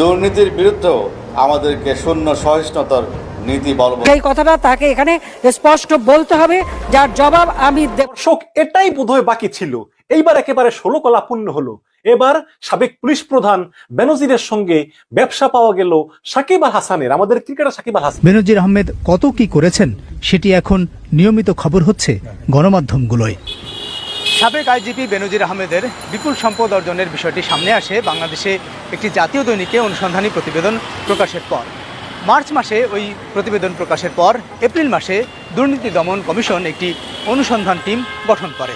দুর্নীতির বিরুদ্ধেও আমাদেরকে শূন্য সহিষ্ণুতার নীতি বলবৎ সেই কথাটা তাকে এখানে স্পষ্ট বলতে হবে যার জবাব আমি দেব দর্শক এটাই বোধহয় বাকি ছিল। এইবার একেবারে ষোলো কলা পূর্ণ হলো। এবার সাবেক পুলিশ প্রধান বেনজিরের সঙ্গে ব্যবসা পাওয়া গেল সাকিব আল হাসানের আমাদের ক্রিকেটার সাকিব আল হাসান। বেনজির আহমেদ কত কি করেছেন সেটি এখন নিয়মিত খবর হচ্ছে গণমাধ্যমগুলোয়। সাবেক আইজিপি বেনজির আহমেদের বিপুল সম্পদ অর্জনের বিষয়টি সামনে আসে বাংলাদেশে একটি জাতীয় দৈনিকে অনুসন্ধানী প্রতিবেদন প্রকাশের পর। মার্চ মাসে ওই প্রতিবেদন প্রকাশের পর এপ্রিল মাসে দুর্নীতি দমন কমিশন একটি অনুসন্ধান টিম গঠন করে।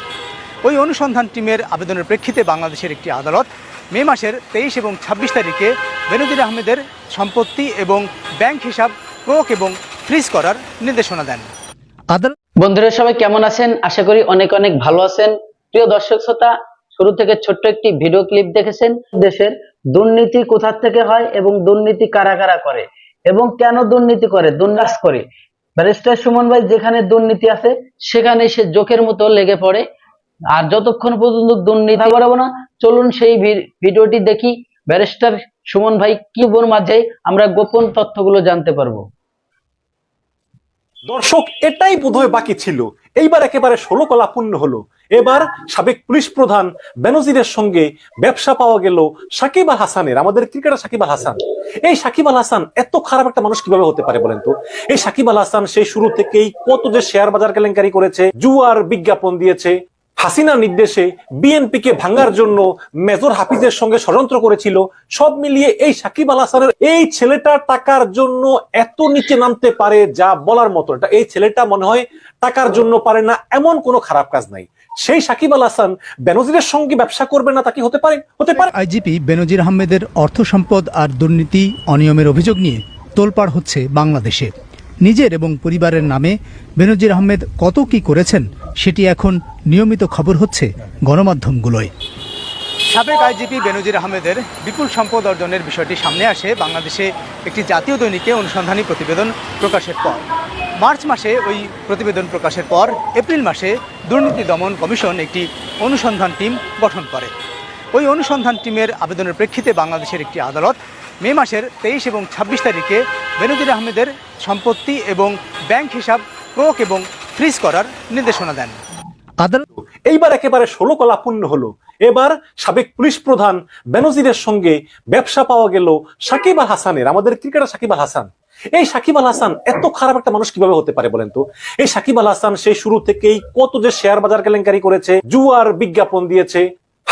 ওই অনুসন্ধান টিমের আবেদনের প্রেক্ষিতে বাংলাদেশের একটি আদালত মে মাসের তেইশ এবং ছাব্বিশ তারিখে বেনজির আহমেদের সম্পত্তি এবং ব্যাংক হিসাব ক্রোক এবং ফ্রিজ করার নির্দেশনা দেন। আদালত বন্ধুরা, সবাই কেমন আছেন? আশা করি অনেক অনেক ভালো আছেন। প্রিয় দর্শক শ্রোতা, শুরু থেকে ছোট্ট একটি ভিডিও ক্লিপ দেখেছেন? দেশের দুর্নীতি কোথা থেকে হয় এবং দুর্নীতি কারা কারা করে? এবং কেন দুর্নীতি করে, দুর্নাশ করে? ব্যারিস্টার সুমন ভাই, যেখানে দুর্নীতি আছে, সেখানে সে জোকের মতো লেগে পড়ে। আর যতক্ষণ পর্যন্ত দুর্নীতি করাবো না, চলুন সেই ভিডিওটি দেখি। ব্যারিস্টার সুমন ভাই, কি বোর মাঝে আমরা গোপন তথ্যগুলো জানতে পারব। দর্শক, এটাই বোধহয় বাকি ছিল। এইবার একেবারে ষোলো কলা পূর্ণ হলো। এবার সাবেক পুলিশ প্রধান বেনজিরের সঙ্গে ব্যবসা পাওয়া গেল সাকিব আল হাসানের, আমাদের ক্রিকেটার সাকিব আল হাসান। এই সাকিব আল হাসান এত খারাপ একটা মানুষ কীভাবে হতে পারে বলেন তো? এই সাকিব আল হাসান সেই শুরু থেকেই কত যে শেয়ার বাজার কেলেঙ্কারি করেছে, জুয়ার বিজ্ঞাপন দিয়েছে। হাসিনার নির্দেশে বিএনপি কে ভাঙার জন্য মেজর হাফিজের সঙ্গে ষড়যন্ত্র করেছিল। সব মিলিয়ে এই সাকিব আল হাসানের এই ছেলেটার টাকার জন্য এত নিচে নামতে পারে যা বলার মতো এই ছেলেটা মনে হয় টাকার জন্য পারে না, এমন কোনো খারাপ কাজ নাই। সেই সাকিব আল হাসান বেনজিরের সঙ্গে ব্যবসা করবে না তা কি হতে পারে? হতে পারে। আইজিপি বেনজির আহমেদের অর্থ সম্পদ আর দুর্নীতি অনিয়মের অভিযোগ নিয়ে তোলপাড় হচ্ছে বাংলাদেশে। নিজের এবং পরিবারের নামে বেনজির আহমেদ কত কি করেছেন সেটি এখন নিয়মিত খবর হচ্ছে গণমাধ্যমগুলোয়। সাবেক আইজিপি বেনজির আহমেদের বিপুল সম্পদ অর্জনের বিষয়টি সামনে আসে বাংলাদেশে একটি জাতীয় দৈনিকে অনুসন্ধানী প্রতিবেদন প্রকাশের পর। মার্চ মাসে ওই প্রতিবেদন প্রকাশের পর এপ্রিল মাসে দুর্নীতি দমন কমিশন একটি অনুসন্ধান টিম গঠন করে। ওই অনুসন্ধান টিমের আবেদনের প্রেক্ষিতে বাংলাদেশের একটি আদালত মে মাসের তেইশ এবং ছাব্বিশ তারিখে বেনজির আহমেদের সম্পত্তি এবং ব্যাংক হিসাব ক্রোক এবং ফ্রিজ করার নির্দেশনা দেন। আদালত এইবার একেবারে ষোলো কলা পূর্ণ হলো। এবার সাবেক পুলিশ প্রধান বেনজিরের সঙ্গে ব্যবসা পাওয়া গেল সাকিব আল হাসানের, আমাদের ক্রিকেটার সাকিব আল হাসান। এই সাকিব আল হাসান এত খারাপ একটা মানুষ কীভাবে হতে পারে বলেন তো? এই সাকিব আল হাসান সেই শুরু থেকেই কত যে শেয়ার বাজার কেলেঙ্কারি করেছে, জুয়ার বিজ্ঞাপন দিয়েছে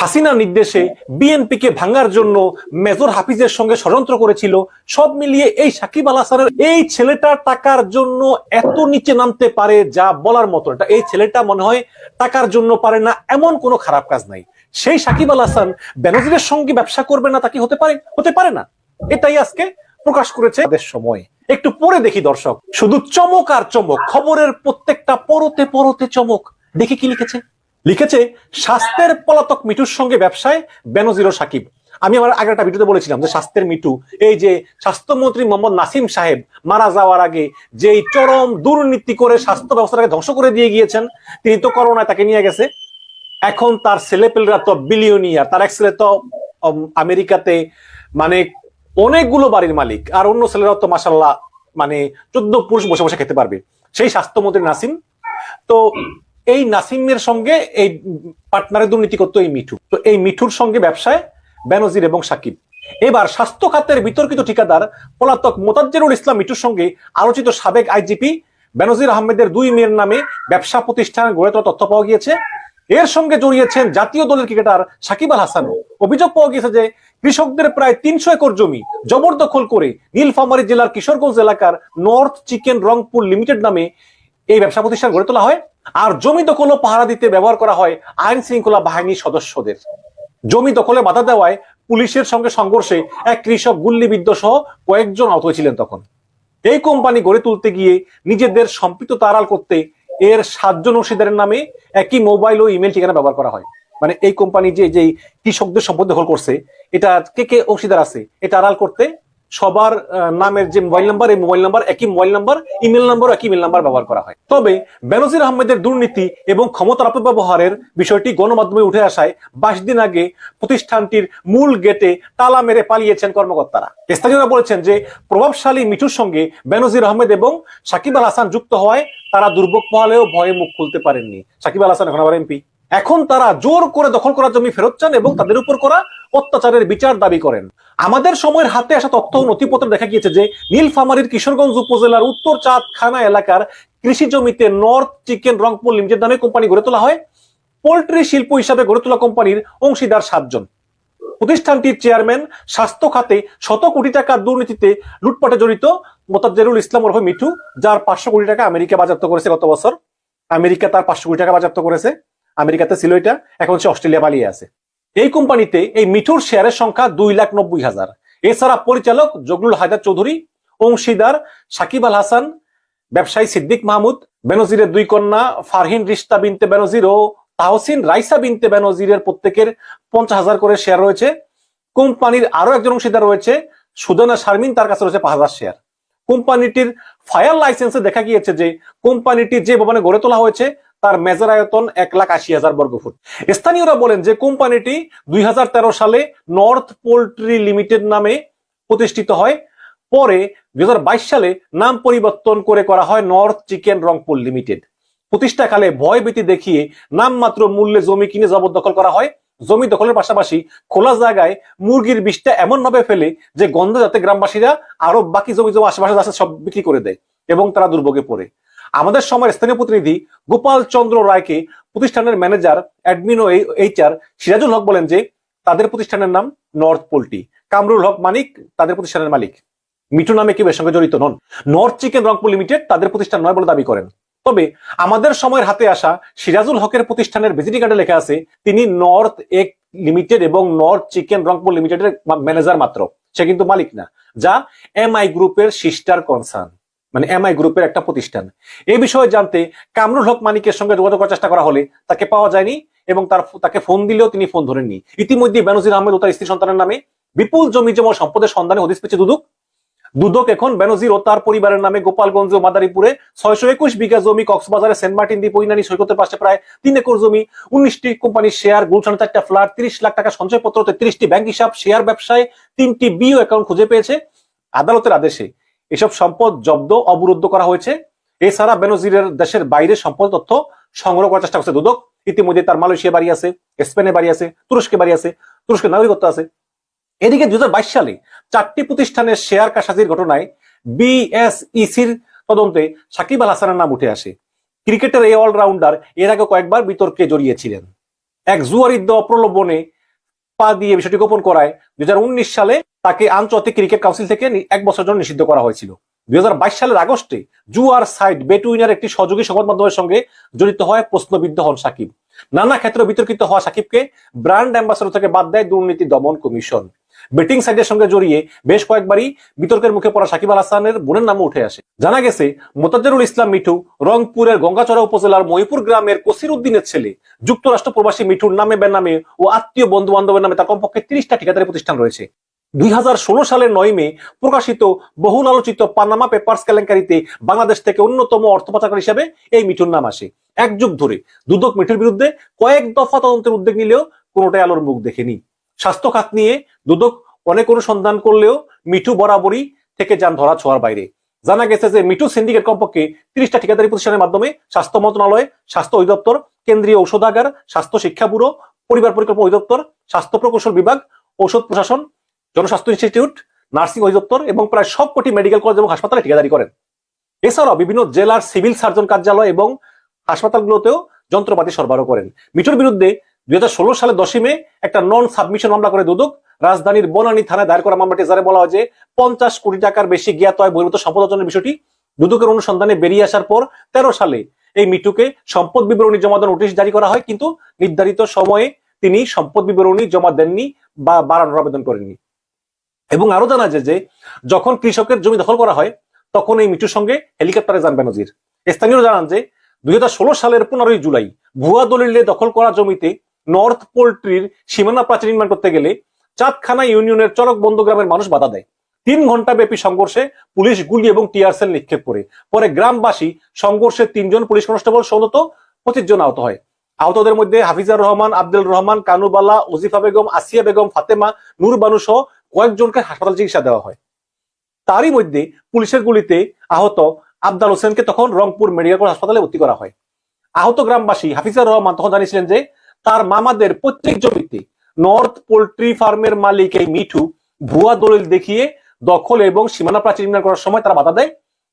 হাসিনার নির্দেশে বিএনপি কে ভাঙার জন্য মেজর হাফিজের সঙ্গে ষড়যন্ত্র করেছিল। সব মিলিয়ে এই সাকিব আল হাসানের এই ছেলেটার টাকার জন্য এত নিচে নামতে পারে যা বলার মতো এটা এই ছেলেটা মনে হয় টাকার জন্য পারে না, এমন কোনো খারাপ কাজ নাই। সেই সাকিব আল হাসান বেনজিরের সঙ্গে ব্যবসা করবে না তা কি হতে পারে? হতে পারে না। এটাই আজকে প্রকাশ করেছে তাদের সময়। একটু পরে দেখি দর্শক। শুধু চমক আর চমক, খবরের প্রত্যেকটা পরতে পরতে চমক। দেখি কি লিখেছে। লিখেছে, স্বাস্থ্যের পলাতক মিঠুর সঙ্গে ব্যবসায় বেনজির সাকিব। আমি আমার আগের একটা ভিডিওতে বলেছিলাম যে স্বাস্থ্যের মিঠু, এই যে স্বাস্থ্যমন্ত্রী মোহাম্মদ নাসিম সাহেব মারা যাওয়ার আগে যেই চরম দুর্নীতি করে স্বাস্থ্য ব্যবস্থাটাকে ধ্বংস করে দিয়ে গিয়েছেন, তিনি তো করোনায় তাকে নিয়ে গেছে। এখন তার ছেলেপেলেরা তো বিলিয়নিয়ার তার এক ছেলে তো আমেরিকাতে মানে অনেকগুলো বাড়ির মালিক, আর অন্য ছেলেরাও তো মাসাল্লাহ মানে চোদ্দ পুরুষ বসে বসে খেতে পারবে। সেই স্বাস্থ্যমন্ত্রী নাসিম, তো এই নাসিমের সঙ্গে এই পার্টনারের দুর্নীতি করতো এই মিঠু। তো এই মিঠুর সঙ্গে ব্যবসায় বেনজির এবং সাকিব। এবার স্বাস্থ্য খাতের বিতর্কিত ঠিকাদার পলাতক মোতাজ্জেরুল ইসলাম মিঠুর সঙ্গে আলোচিত সাবেক আইজিপি বেনজির আহমেদের দুই মেয়ের নামে ব্যবসা প্রতিষ্ঠান গড়ে তোলা তথ্য পাওয়া গিয়েছে। এর সঙ্গে জড়িয়েছেন জাতীয় দলের ক্রিকেটার সাকিব আল হাসান অভিযোগ পাওয়া গিয়েছে যে কৃষকদের প্রায় তিনশো একর জমি জবরদখল করে নীলফামারী জেলার কিশোরগঞ্জ এলাকার নর্থ চিকেন রংপুর লিমিটেড নামে এই ব্যবসা প্রতিষ্ঠান গড়ে তোলা হয়। আর জমি দখল পাহারা দিতে ব্যবহার করা হয় আইন শৃঙ্খলা বাহিনীর সদস্যদের। জমি দখলে বাধা দেওয়ায় পুলিশের সঙ্গে সংঘর্ষে এক কৃষক গুল্লিবিদ্ধ সহ কয়েকজন আহত হয়েছিলেন তখন। এই কোম্পানি গড়ে তুলতে গিয়ে নিজেদের সম্পৃক্ততা আড়াল করতে এর সাতজন অংশীদারের নামে একই মোবাইল ও ইমেল ঠিকানা ব্যবহার করা হয়। মানে এই কোম্পানি যে যে কৃষকদের সম্পদ দখল করছে, এটা কে কে অংশীদার আছে, এটা আড়াল করতে সবার নামের যে মোবাইল নাম্বার, এই মোবাইল নাম্বার একই মোবাইল নাম্বার, ইমেল নাম্বার একই ইমেল নাম্বার ব্যবহার করা হয়। তবে বেনজির আহমেদের দুর্নীতি এবং ক্ষমতার অপব্যবহারের বিষয়টি গণমাধ্যমে উঠে আসায় বাইশ দিন আগে প্রতিষ্ঠানটির মূল গেটে তালা মেরে পালিয়েছেন কর্মকর্তারা। স্থানীয়রা বলেছেন যে প্রভাবশালী মিঠুর সঙ্গে বেনজির আহমেদ এবং সাকিব আল হাসান যুক্ত হওয়ায় তারা দুর্ভোগ পোহালেও ভয়ে মুখ খুলতে পারেননি। সাকিব আল হাসান এখন আবার এমপি। এখন তারা জোর করে দখল করা জমি ফেরত চান এবং তাদের উপর করা অত্যাচারের বিচার দাবি করেন। আমাদের সময়ের হাতে আসা তথ্য নথিপত্র দেখা গিয়েছে যে নীলফামারীর কিশোরগঞ্জ উপজেলার উত্তর চাঁদখানা এলাকার কৃষি জমিতে নর্থ চিকেন রংপুর লিমিটেড নামে কোম্পানি গড়ে তোলা হয়। পোল্ট্রি শিল্প হিসাবে গড়ে তোলা কোম্পানির অংশীদার সাতজন। প্রতিষ্ঠানটির চেয়ারম্যান স্বাস্থ্য খাতে শত কোটি টাকার দুর্নীতিতে লুটপাটে জড়িত মোতাজ্জেরুল ইসলাম ওরফে মিঠু, যার পাঁচশো কোটি টাকা আমেরিকা বাজেয়াপ্ত করেছে গত বছর। আমেরিকা তার পাঁচশো কোটি টাকা বাজেয়াপ্ত করেছে। আমেরিকাতে ছিল এটা, এখন সে অস্ট্রেলিয়া পালিয়ে আছে। এই কোম্পানিতে এই মিঠুর শেয়ারের সংখ্যা দুই লাখ নব্বই হাজার। এছাড়া পরিচালক জগলুল হায়দার চৌধুরী, অংশীদার সাকিব আল হাসান, ব্যবসায়ী সিদ্দিক মাহমুদ, বেনজিরের দুই কন্যা ফারহিন রিস্তা বিনতে বেনজির ও তাহসিন রাইসা বিনতে বেনজিরের প্রত্যেকের পঞ্চাশ হাজার করে শেয়ার রয়েছে। কোম্পানির আরও একজন অংশীদার রয়েছে, সুদনা শারমিন, তার কাছে রয়েছে পাঁচ হাজার শেয়ার। কোম্পানিটির ফায়ার লাইসেন্সে দেখা গিয়েছে যে কোম্পানিটি যে ভবনে গড়ে তোলা হয়েছে তার মেজার আয়তন এক লাখ আশি হাজার বর্গফুট স্থানীয়রা বলেন যে কোম্পানিটি দুই সালে নর্থ পোল্ট্রি লিমিটেড নামে প্রতিষ্ঠিত হয়। পরে দুই সালে নাম পরিবর্তন করে করা হয় নর্থ চিকেন রংপুর লিমিটেড। প্রতিষ্ঠাকালে ভয়ভীতি দেখিয়ে নামমাত্র মূল্যে জমি কিনে জবরদখল করা হয়। জমি দখলের পাশাপাশি খোলা জায়গায় মুরগির বিষটা এমন ভাবে ফেলে যে গন্ধ যাতে গ্রামবাসীরা আরও বাকি জমি জমি আশেপাশে আছে সব বিক্রি করে দেয় এবং তারা দুর্ভোগে পড়ে। আমাদের সময়ের স্থানীয় প্রতিনিধি গোপাল চন্দ্র রায়কে প্রতিষ্ঠানের ম্যানেজার অ্যাডমিন ও এইচআর সিরাজুল হক বলেন যে, তাদের প্রতিষ্ঠানের নাম নর্থ পোল্ট্রি কামরুল হক মানিক, তাদের প্রতিষ্ঠানের মালিক। মিঠু নামে কেউ এর সঙ্গে জড়িত নন। নর্থ চিকেন রংপুর লিমিটেড তাদের প্রতিষ্ঠান নয় বলে দাবি করেন। তবে আমাদের সময়ের হাতে আসা সিরাজুল হকের প্রতিষ্ঠানের ভিজিটিং কার্ডে লেখা আছে, তিনি নর্থ এক লিমিটেড এবং নর্থ চিকেন রংপুর লিমিটেডের ম্যানেজার মাত্র। সে কিন্তু মালিক না, যা এমআই গ্রুপের সিস্টার কনসার্ন মানে এমআই গ্রুপের একটা প্রতিষ্ঠান। এই বিষয়ে জানতে কামরুল হক মানিকের সঙ্গে যোগাযোগ করার চেষ্টা করা হলে তাকে পাওয়া যায়নি এবং তার তাকে ফোন দিলেও তিনি ফোন ধরেননি। ইতিমধ্যে বেনজির আহমেদ ও তার স্ত্রী সন্তানের নামে বিপুল জমি জমা সম্পদের সন্ধানে হদিস পেয়েছে দুদক। দুদক এখন বেনজির ও তার পরিবারের নামে গোপালগঞ্জ ও মাদারীপুরে ছয়শো একুশ বিঘা জমি, কক্সবাজারে সেন্ট মার্টিন দ্বীপ পৈনানি সৈকতের পাশে প্রায় তিন একর জমি, উনিশটি কোম্পানির শেয়ার, গুলশানে চারটা ফ্ল্যাট, তিরিশ লাখ টাকা সঞ্চয়পত্র, তেত্রিশটি ব্যাংক হিসাব, শেয়ার ব্যবসায় তিনটি বিও অ্যাকাউন্ট খুঁজে পেয়েছে আদালতের আদেশে। এসব সম্পদ জব্দ অবরুদ্ধ করা হয়েছে। এছাড়া বেনজিরের দেশের বাইরে সম্পদ তথ্য সংগ্রহ করার চেষ্টা করছে দুদক। ইতিমধ্যে তার মালয়েশিয়া বাড়ি আছে স্পেনে বাড়ি আছে তুরস্কে বাড়ি আছে, তুরস্কের নাগরিকত্ব আছে। এদিকে দুই হাজার বাইশ সালে চারটি প্রতিষ্ঠানের শেয়ার কারসাজির ঘটনায় বিএসইসির তদন্তে সাকিব আল হাসানের নাম উঠে আসে। ক্রিকেটের এই অলরাউন্ডার এর আগে কয়েকবার বিতর্কে জড়িয়েছিলেন। এক জুয়ারিদ্দ অপ্রলোভনে পা দিয়ে বিষয়টি গোপন করায় দুই হাজার উনিশ সালে তাকে আন্তর্জাতিক ক্রিকেট কাউন্সিল থেকে এক বছর জন্য নিষিদ্ধ করা হয়েছিল। দুই সালের আগস্টে জুয়ার সাইড বেটুইনার একটি সহযোগী সংবাদ মাধ্যমের সঙ্গে জড়িত হয় প্রশ্নবিদ্ধ হন সাকিব। নানা ক্ষেত্রে বিতর্কিত হওয়া সাকিবকে ব্র্যান্ড অ্যাম্বাসাডর থেকে বাদ দেয় দুর্নীতি দমন কমিশন। বেটিং সাইটের সঙ্গে জড়িয়ে বেশ কয়েকবারই বিতর্কের মুখে পড়া সাকিব আল হাসানের বোনের নামও উঠে আসে। জানা গেছে, মোতাজ্জেরুল ইসলাম মিঠু রংপুরের গঙ্গাচড়া উপজেলার মহিপুর গ্রামের কসির উদ্দিনের ছেলে, যুক্তরাষ্ট্র প্রবাসী মিঠুর নামে বেনামে ও আত্মীয় বন্ধু বান্ধবের নামে তার কমপক্ষে তিরিশটা ঠিকাদারি প্রতিষ্ঠান রয়েছে। দুই সালের নয় মে প্রকাশিত বহুল আলোচিত পানামা পেপার্স কেলেঙ্কারিতে বাংলাদেশ থেকে অন্যতম অর্থ পাচারকারী হিসেবে এই মিঠুর নাম আসে। এক যুগ ধরে দুদক মিঠুর বিরুদ্ধে কয়েক দফা তদন্তের উদ্যোগ নিলেও কোনোটাই আলোর মুখ দেখেনি। স্বাস্থ্য খাত নিয়ে দুদক অনেক অনুসন্ধান করলেও মিঠু বরাবরই থেকে যান ধরা ছোঁয়ার বাইরে। জানা গেছে যে মিঠু সিন্ডিকেট কমপক্ষে তিরিশটা ঠিকাদারি প্রতিষ্ঠানের মাধ্যমে স্বাস্থ্য মন্ত্রণালয়, স্বাস্থ্য অধিদপ্তর, কেন্দ্রীয় ঔষধাগার, স্বাস্থ্য শিক্ষা ব্যুরো, পরিবার পরিকল্পনা অধিদপ্তর, স্বাস্থ্য প্রকৌশল বিভাগ, ঔষধ প্রশাসন জনস্বাস্থ্য ইনস্টিটিউট, নার্সিং অধিদপ্তর এবং প্রায় সব সবকটি মেডিকেল কলেজ এবং হাসপাতালে ঠিকাদারি করেন। এছাড়াও বিভিন্ন জেলার সিভিল সার্জন কার্যালয় এবং হাসপাতালগুলোতেও যন্ত্রপাতি সরবরাহ করেন। মিঠুর বিরুদ্ধে দুই সালের দশই মে একটা নন সাবমিশন মামলা করে দুদক রাজধানীর বনানী থানায় দায়ের করা মামলাটি যারা বলা হয় যে পঞ্চাশ কোটি টাকার বেশি জ্ঞাত হয় বহির্ভূত সম্পদ অর্জনের বিষয়টি। দুদকের অনুসন্ধানে বেরিয়ে আসার পর তেরো সালে এই মিঠুকে সম্পদ বিবরণী জমা দেওয়ার নোটিশ জারি করা হয়, কিন্তু নির্ধারিত সময়ে তিনি সম্পদ বিবরণী জমা দেননি বা বাড়ানোর আবেদন করেননি। এবং আরও জানা যায় যে যখন কৃষকের জমি দখল করা হয়, তখন এই মিঠুর সঙ্গে হেলিকপ্টারে যান বেনজির। স্থানীয় জানান যে দুই সালের পনেরোই জুলাই ভুয়া দলিলে দখল করা জমিতে নর্থ পোল্ট্রির সীমানা প্রাচীর নির্মাণ করতে গেলে চাঁদখানা ইউনিয়নের চরক বন্ধ গ্রামের মানুষ বাধা দেয়। তিন ঘণ্টা ব্যাপী সংঘর্ষে পুলিশ গুলি এবং টিয়ার সেল নিক্ষেপ করে। পরে গ্রামবাসী সংঘর্ষে তিনজন পুলিশ কনস্টেবল সৌনত পঁচিশ জন আহত হয়। আহতদের মধ্যে হাফিজার রহমান, আব্দুল রহমান, কানুবালা, ওজিফা বেগম, আসিয়া বেগম, ফাতেমা, নূর বানু সহ কয়েকজনকে হাসপাতাল চিকিৎসা দেওয়া হয়। তারই মধ্যে পুলিশের গুলিতে আহত আবদাল হোসেনকে তখন রংপুর মেডিকেল কলেজ হাসপাতালে ভর্তি করা হয়। আহত গ্রামবাসী হাফিজার রহমান তখন জানিয়েছিলেন যে, তার মামাদের প্রত্যেক জমিতে নর্থ পোল্ট্রি ফার্মের মালিক এই মিঠু ভুয়া দলিল দেখিয়ে দখল এবং সীমানা প্রাচীর নির্মাণ করার সময় তারা বাধা দেয়।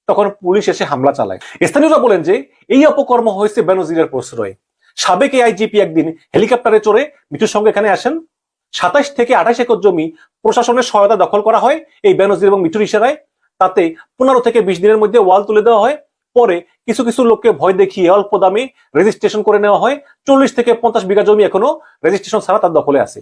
তখন পুলিশ এসে হামলা চালায়। স্থানীয়রা বলেন যে, এই অপকর্ম হয়েছে বেনজিরের প্রশ্রয়ে। সাবেক এই আইজিপি একদিন হেলিকপ্টারে চড়ে মিঠুর সঙ্গে এখানে আসেন। সাতাশ থেকে আঠাশ একর জমি প্রশাসনের সহায়তা দখল করা হয় এই বেনজির এবং মিঠুর ইশারায়। তাতে পনেরো থেকে বিশ দিনের মধ্যে ওয়াল তুলে দেওয়া হয়। পরে কিছু কিছু লোককে ভয় দেখিয়ে অল্প দামে রেজিস্ট্রেশন করে নেওয়া হয়। চল্লিশ থেকে পঞ্চাশ বিঘা জমি এখনও রেজিস্ট্রেশন ছাড়া তার দখলে আছে।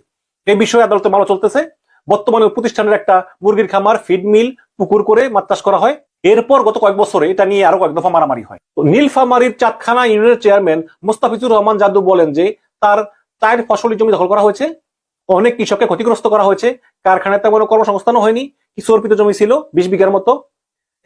এই বিষয়ে আদালতে মামলা চলতেছে। বর্তমানে প্রতিষ্ঠানের একটা মুরগির খামার ফিড মিল পুকুর করে মাছ চাষ করা হয়। এরপর গত কয়েক বছরে এটা নিয়ে আরও কয়েক দফা মারামারি হয়। তো নীলফামারীর চাঁদখানা ইউনিয়নের চেয়ারম্যান মোস্তাফিজুর রহমান যাদু বলেন যে তার চার ফসলি জমি দখল করা হয়েছে। অনেক কৃষককে ক্ষতিগ্রস্ত করা হয়েছে। কারখানায় তেমন কর্মসংস্থানও হয়নি। কিছু অর্পিত জমি ছিল, বিশ বিঘার মতো।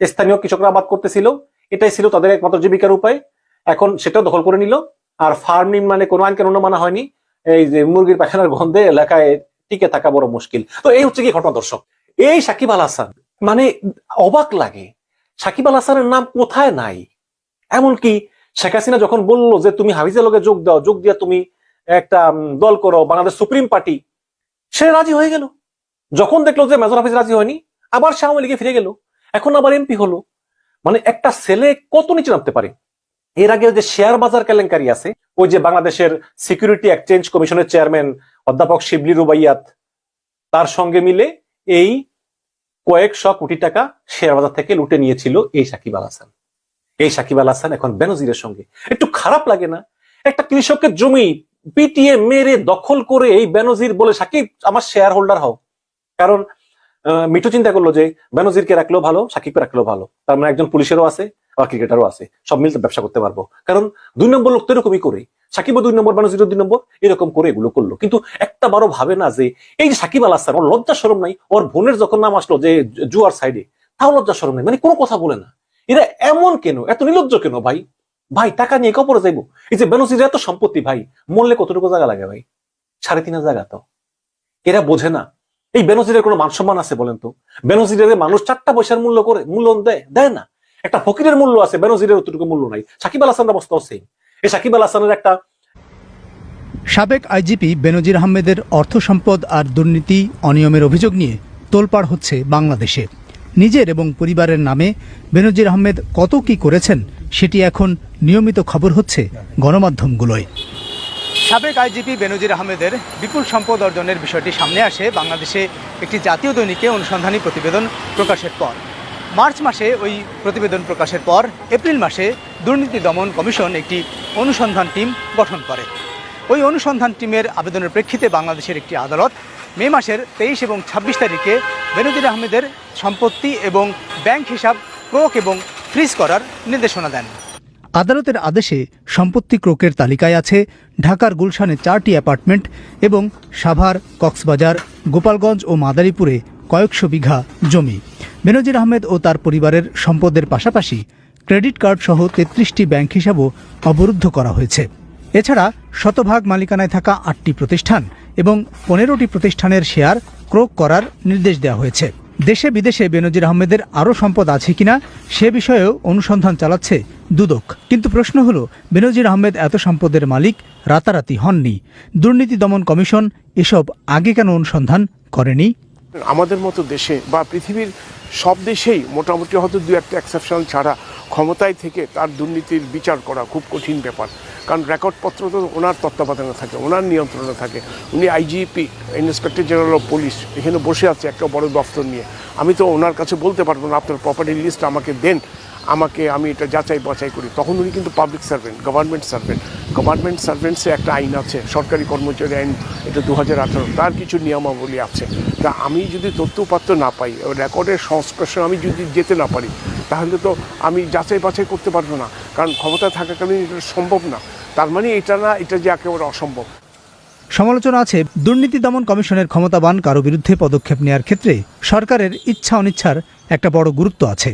স্থানীয় কৃষকরা আবাদ করতেছিল। এটাই ছিল তাদের একমাত্র জীবিকার উপায়। এখন সেটাও দখল করে নিল। আর ফার্ম নির্মাণে কোনো আইন কানুন মানা হয়নি। এই যে মুরগির পায়খানার গন্ধে এলাকায় টিকে থাকা বড় মুশকিল। তো এই হচ্ছে কি ঘটনা, দর্শক। এই সাকিব আল হাসান মানে অবাক লাগে। সাকিব আল হাসানের নাম কোথায় নাই? এমনকি শেখ হাসিনা যখন বলল যে, তুমি হাফিজের লগে যোগ দাও, যোগ দিয়া তুমি একটা দল করো, বাংলাদেশ সুপ্রিম পার্টি সে রাজি হয়ে গেল। যখন দেখল যে মেজর হাফিজ রাজি হয়নি, আবার সে আওয়ামী লীগে ফিরে গেল। এখন আবার এমপি হলো। মানে একটা ছেলে কত নিচে নামতে পারে? এর আগে যে শেয়ার বাজার কেলেঙ্কারি আছে, ওই যে বাংলাদেশের সিকিউরিটি এক্সচেঞ্জ কমিশনের চেয়ারম্যান অধ্যাপক শিবলি রুবাইয়াত, তার সঙ্গে মিলে এই কয়েকশো কোটি টাকা শেয়ার বাজার থেকে লুটে নিয়েছিল এই সাকিব আল হাসান। এই সাকিব আল হাসান এখন বেনজিরের সঙ্গে। একটু খারাপ লাগে না? একটা কৃষকের জমি পিটিয়ে মেরে দখল করে এই বেনজির বলে সাকিব আমার শেয়ার হোল্ডার হও। কারণ মিঠু চিন্তা করল যে বেনজিরকে রাখলেও ভালো, সাকিবকে রাখলেও ভালো। তার মানে একজন পুলিশেরও আছে, আবার ক্রিকেটারও আছে। সব মিলতে ব্যবসা করতে পারব। কারণ দুই নম্বর লোক তো এরকমই করে সাকিবও দুই নম্বর, বেনজিরও দুই নম্বর, এরকম করে এগুলো করল। কিন্তু একটা বারো ভাবে না যে এই যে সাকিব আল হাসান, ওর লজ্জা সরম নাই, ওর বোনের যখন নাম আসলো যে জুয়ার সাইডে তাও লজ্জা সরম নাই। মানে কোনো কথা বলে না। এরা এমন কেন? এত নির্লজ্জ কেন ভাই? ভাই, টাকা নিয়ে কপরে যাইবো। এই যে বেনজির এত সম্পত্তি ভাই, মরলে কতটুকু জায়গা লাগে ভাই? সাড়ে তিন জায়গা তো। এরা বোঝে না। এই বেনজিরের কোনো মান সম্মান আছে বলেন তো? বেনজিরের মানুষ চারটা পয়সার মূল্য করে, মূল্য দেয় দেয় না। একটা ফকিরের মূল্য আছে, বেনজিরের অতটুকু মূল্য নাই। সাকিব আল হাসানের অবস্থাও সেম এই সাকিব আল হাসানের একটা সাবেক আইজিপি বেনজির আহমেদের অর্থ সম্পদ আর দুর্নীতি অনিয়মের অভিযোগ নিয়ে তোলপাড় হচ্ছে বাংলাদেশে। নিজের এবং পরিবারের নামে বেনজির আহমেদ কত কি করেছেন সেটি এখন নিয়মিত খবর হচ্ছে গণমাধ্যমগুলোয়। সাবেক আইজিপি বেনজির আহমেদের বিপুল সম্পদ অর্জনের বিষয়টি সামনে আসে বাংলাদেশে একটি জাতীয় দৈনিকে অনুসন্ধানী প্রতিবেদন প্রকাশের পর। মার্চ মাসে ওই প্রতিবেদন প্রকাশের পর এপ্রিল মাসে দুর্নীতি দমন কমিশন একটি অনুসন্ধান টিম গঠন করে। ওই অনুসন্ধান টিমের আবেদনের প্রেক্ষিতে বাংলাদেশের একটি আদালত মে মাসের তেইশ এবং ছাব্বিশ তারিখে বেনজির আহমেদের সম্পত্তি এবং ব্যাংক হিসাব, ক্রোক এবং ফ্রিজ করার নির্দেশনা দেন। আদালতের আদেশে সম্পত্তি ক্রোকের তালিকায় আছে ঢাকার গুলশানে চারটি অ্যাপার্টমেন্ট এবং সাভার, কক্সবাজার, গোপালগঞ্জ ও মাদারীপুরে কয়েকশো বিঘা জমি। বেনজির আহমেদ ও তার পরিবারের সম্পদের পাশাপাশি ক্রেডিট কার্ড সহ তেত্রিশটি ব্যাংক হিসাবও অবরুদ্ধ করা হয়েছে। এছাড়া শতভাগ মালিকানায় থাকা আটটি প্রতিষ্ঠান এবং পনেরোটি প্রতিষ্ঠানের শেয়ার ক্রোক করার নির্দেশ দেওয়া হয়েছে। দেশে বিদেশে বেনজির আহমেদের আরও সম্পদ আছে কিনা সে বিষয়েও অনুসন্ধান চালাচ্ছে দুদক। কিন্তু প্রশ্ন হলো, বেনজির আহমেদ এত সম্পদের মালিক, রাতারাতি হননি। দুর্নীতি দমন কমিশন এসব আগে কেন অনুসন্ধান করেনি? আমাদের মতো দেশে বা পৃথিবীর সব দেশেই মোটামুটি হয়তো দু একটা এক্সেপশন ছাড়া ক্ষমতায় থেকে তার দুর্নীতির বিচার করা খুব কঠিন ব্যাপার। কারণ রেকর্ডপত্র তো ওনার তত্ত্বাবধানে থাকে, ওনার নিয়ন্ত্রণে থাকে। উনি IGP inspector general of police এখানে বসে আছে একটা বড় দফতর নিয়ে। আমি তো ওনার কাছে বলতে পারব না, আপনার প্রপার্টি লিস্ট আমাকে দেন। আমাকে আমি এটা যাচাই বাছাই করি। তখন উনি কিন্তু public servant government servant government সার্ভেন্টসে একটা আইন আছে, সরকারি কর্মচারী আইন, এটা দু হাজার আঠারো। তার কিছু নিয়মাবলী আছে। তা আমি যদি তথ্যপাত্র না পাই, রেকর্ডের সংস্পর্শে আমি যদি যেতে না পারি, তাহলে তো আমি যাচাই বাছাই করতে পারব না। কারণ ক্ষমতা থাকাকালীন এটা সম্ভব না। তার মানে এটা না, এটা যে একেবারে অসম্ভব। সমালোচনা আছে, দুর্নীতি দমন কমিশনের ক্ষমতাবান কারও বিরুদ্ধে পদক্ষেপ নেওয়ার ক্ষেত্রে সরকারের ইচ্ছা অনিচ্ছার একটা বড় গুরুত্ব আছে।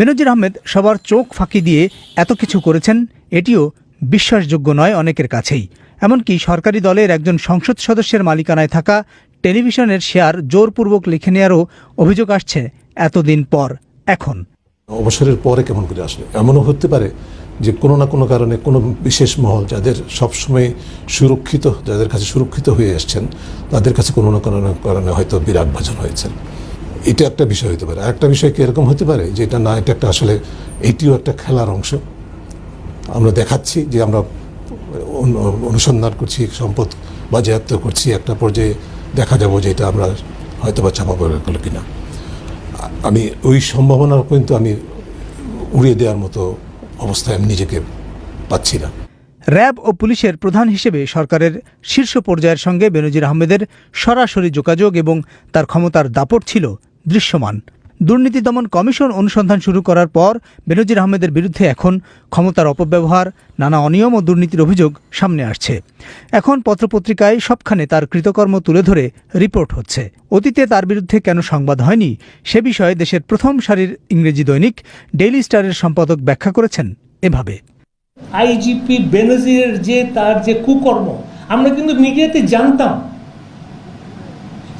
বেনজির আহমেদ সবার চোখ ফাঁকি দিয়ে এত কিছু করেছেন, এটিও বিশ্বাসযোগ্য নয় অনেকের কাছেই। এমনকি সরকারি দলের একজন সংসদ সদস্যের মালিকানায় থাকা টেলিভিশনের শেয়ার জোরপূর্বক লিখে নেওয়ারও অভিযোগ আসছে এতদিন পর, এখন। অবসরের পরে কেমন করে আসবে? এমনও হতে পারে যে কোনো না কোনো কারণে কোনো বিশেষ মহল যাদের সবসময় সুরক্ষিত, যাদের কাছে সুরক্ষিত হয়ে এসছেন, তাদের কাছে কোনো না কোনো কারণে হয়তো বিরাট ভাজন হয়েছেন। এটা একটা বিষয় হতে পারে। আরেকটা বিষয় কি এরকম হতে পারে যে এটা না, এটা একটা আসলে এটিও একটা খেলার অংশ। আমরা দেখাচ্ছি যে আমরা অনু- অনুসন্ধান করছি, সম্পদ বাজেয়াপ্ত করছি, একটা পর্যায়ে দেখা যাব যে এটা আমরা হয়তো বা চাপা পড়ে গেল কিনা। আমি ওই সম্ভাবনা কিন্তু আমি উড়িয়ে দেওয়ার মতো অবস্থায় আমি নিজেকে পাচ্ছি না। র্যাব ও পুলিশের প্রধান হিসেবে সরকারের শীর্ষ পর্যায়ের সঙ্গে বেনজির আহমেদের সরাসরি যোগাযোগ এবং তার ক্ষমতার দাপট ছিল দৃশ্যমান। দুর্নীতি দমন কমিশন অনুসন্ধান শুরু করার পর বেনজির আহমেদের বিরুদ্ধে এখন ক্ষমতার অপব্যবহার, নানা অনিয়ম ও দুর্নীতির অভিযোগ সামনে আসছে। এখন পত্রপত্রিকায় সবখানে তার কৃতকর্ম তুলে ধরে রিপোর্ট হচ্ছে। অতীতে তার বিরুদ্ধে কেন সংবাদ হয়নি, সে বিষয়ে দেশের প্রথম সারির ইংরেজি দৈনিক ডেইলি স্টারের সম্পাদক ব্যাখ্যা করেছেন এভাবে। আইজিপি বেনজিরের যে তার যে কুকর্ম, আমরা কিন্তু মিডিয়াতে জানতাম,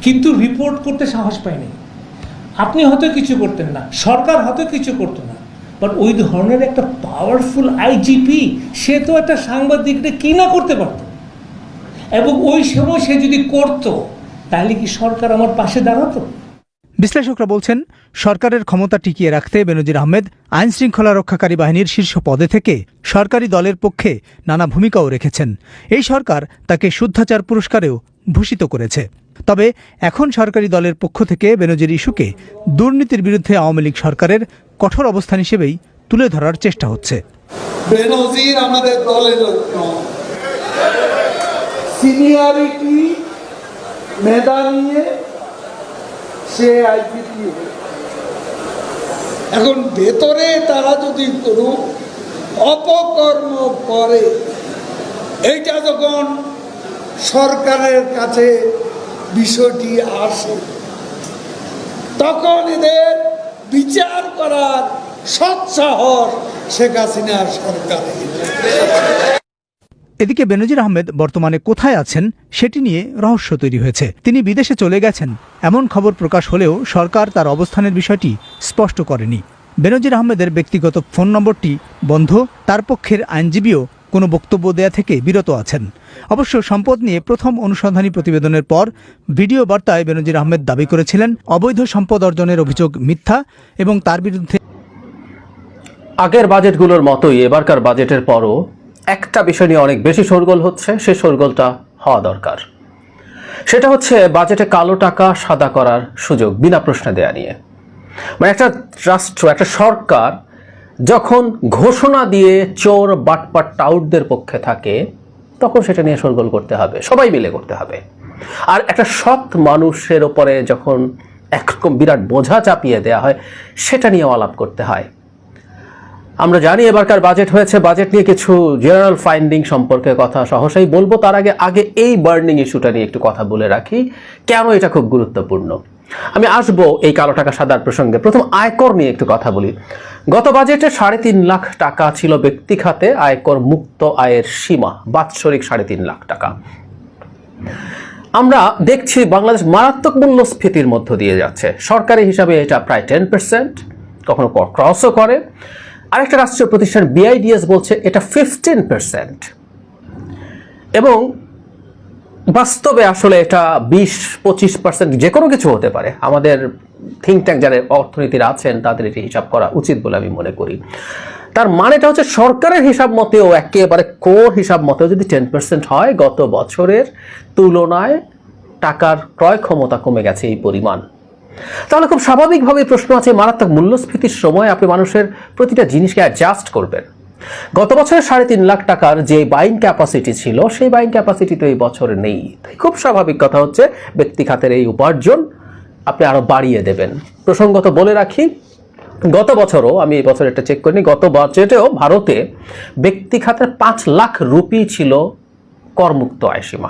কিন্তু রিপোর্ট করতে সাহস পাইনি। আপনি হয়তো কিছু করতেন না, সরকার হয়তো কিছু করতো না বাট ওই ধরনের একটা পাওয়ারফুল আইজিপি সে তো একটা সাংবাদিকটা কি না করতে পারতো। এবং ওই সময় সে যদি করতো, তাহলে কি সরকার আমার পাশে দাঁড়াতো? বিশ্লেষকরা বলছেন, সরকারের ক্ষমতা টিকিয়ে রাখতে বেনজির আহমেদ আইন শৃঙ্খলা রক্ষাকারী বাহিনীর শীর্ষ পদে থেকে সরকারি দলের পক্ষে নানা ভূমিকাও রেখেছেন। এই সরকার তাকে শুদ্ধাচার পুরস্কারেও ভূষিত করেছে। তবে এখন সরকারি দলের পক্ষ থেকে বেনজির ইস্যুকে দুর্নীতির বিরুদ্ধে আওয়ামী লীগ সরকারের কঠোর অবস্থান হিসেবেই তুলে ধরার চেষ্টা হচ্ছে। এখন ভেতরে তারা যদি কোনো অপকর্ম করে, এইটা যখন সরকারের কাছে বিষয়টি আসে। তখন এদের বিচার করার সৎসাহস শেখ হাসিনার সরকারের। এদিকে বেনজির আহমেদ বর্তমানে কোথায় আছেন সেটি নিয়ে রহস্য তৈরি হয়েছে। তিনি বিদেশে চলে গেছেন। এমন খবর প্রকাশ হলেও সরকার তার অবস্থানের বিষয়টি স্পষ্ট করেনি। বেনজির আহমেদের ব্যক্তিগত ফোন নম্বরটি বন্ধ, তার পক্ষের আইনজীবীও কোনো বক্তব্য দেয়া থেকে বিরত আছেন। অবশ্য সম্পদ নিয়ে প্রথম অনুসন্ধানী প্রতিবেদনের পর ভিডিও বার্তায় বেনজির আহমেদ দাবি করেছিলেন, অবৈধ সম্পদ অর্জনের অভিযোগ মিথ্যা এবং তার বিরুদ্ধে আগের বাজেটগুলোর মতোই এবারকার বাজেটের পরও একটা বিষয় নিয়ে অনেক বেশি শোরগোল হচ্ছে, সে শোরগোলটা হওয়া দরকার। সেটা হচ্ছে বাজেটে কালো টাকা সাদা করার সুযোগ, বিনা প্রশ্নে দেয়া নিয়ে। মানে একটা রাষ্ট্র একটা সরকার যখন ঘোষণা দিয়ে চোর বাটপাট টাউটদের পক্ষে থাকে, তখন সেটা নিয়ে শোরগোল করতে হবে, সবাই মিলে করতে হবে। আর একটা সৎ মানুষের ওপরে যখন একরকম বিরাট বোঝা চাপিয়ে দেওয়া হয়, সেটা নিয়ে আলাপ করতে হয়। আমরা জানি এবারকার বাজেট হয়েছে, বাজেট নিয়ে কিছু জেনারেল ফাইন্ডিং সম্পর্কে কথা সহসাই বলব। তার আগে আগে এই বার্নিং ইস্যুটা নিয়ে একটু কথা বলে রাখি। কেন এটা খুব গুরুত্বপূর্ণ? আমি আসব এই কালো টাকা সাদার প্রসঙ্গে। প্রথম আয়কর নিয়ে একটু কথা বলি। গত বাজেটে সাড়ে তিন লাখ টাকা ছিল ব্যক্তি খাতে আয়কর মুক্ত আয়ের সীমা, বাৎসরিক সাড়ে তিন লাখ টাকা। আমরা দেখছি বাংলাদেশ মারাত্মক মূল্যস্ফীতির মধ্য দিয়ে যাচ্ছে। সরকারি হিসাবে এটা প্রায় টেন পার্সেন্ট, কখনো ক্রসও করে। আরেকটা রাষ্ট্রীয় প্রতিষ্ঠান বিআইডিএস বলছে এটা ফিফটিন পার্সেন্ট এবং বাস্তবে আসলে এটা বিশ, পঁচিশ পার্সেন্ট যে কোনো কিছু হতে পারে। আমাদের থিঙ্ক ট্যাঙ্ক যারা অর্থনীতির আছেন, তাদের এটি হিসাব করা উচিত বলে আমি মনে করি। তার মানেটা হচ্ছে সরকারের হিসাব মতেও, একেবারে কোর হিসাব মতেও যদি টেন পার্সেন্ট হয় গত বছরের তুলনায়, টাকার ক্রয় ক্ষমতা কমে গেছে এই পরিমাণ। তাহলে খুব স্বাভাবিকভাবে প্রশ্ন আছে, মারাত্মক মূল্যস্ফীতির সময় আপনি মানুষের প্রতিটা জিনিসকে অ্যাডজাস্ট করবেন। গত বছরে সাড়ে তিন লাখ টাকার যে বাইং ক্যাপাসিটি ছিল, সেই বাইং ক্যাপাসিটি তো এই বছর নেই। তাই খুব স্বাভাবিক কথা হচ্ছে, ব্যক্তি খাতের এই উপার্জন আপনি আরও বাড়িয়ে দেবেন। প্রসঙ্গত বলে রাখি, গত বছরও, আমি এই বছর এটা চেক করিনি গত বাজেটেও ভারতে ব্যক্তি খাতের পাঁচ লাখ রুপি ছিল করমুক্ত আয়সীমা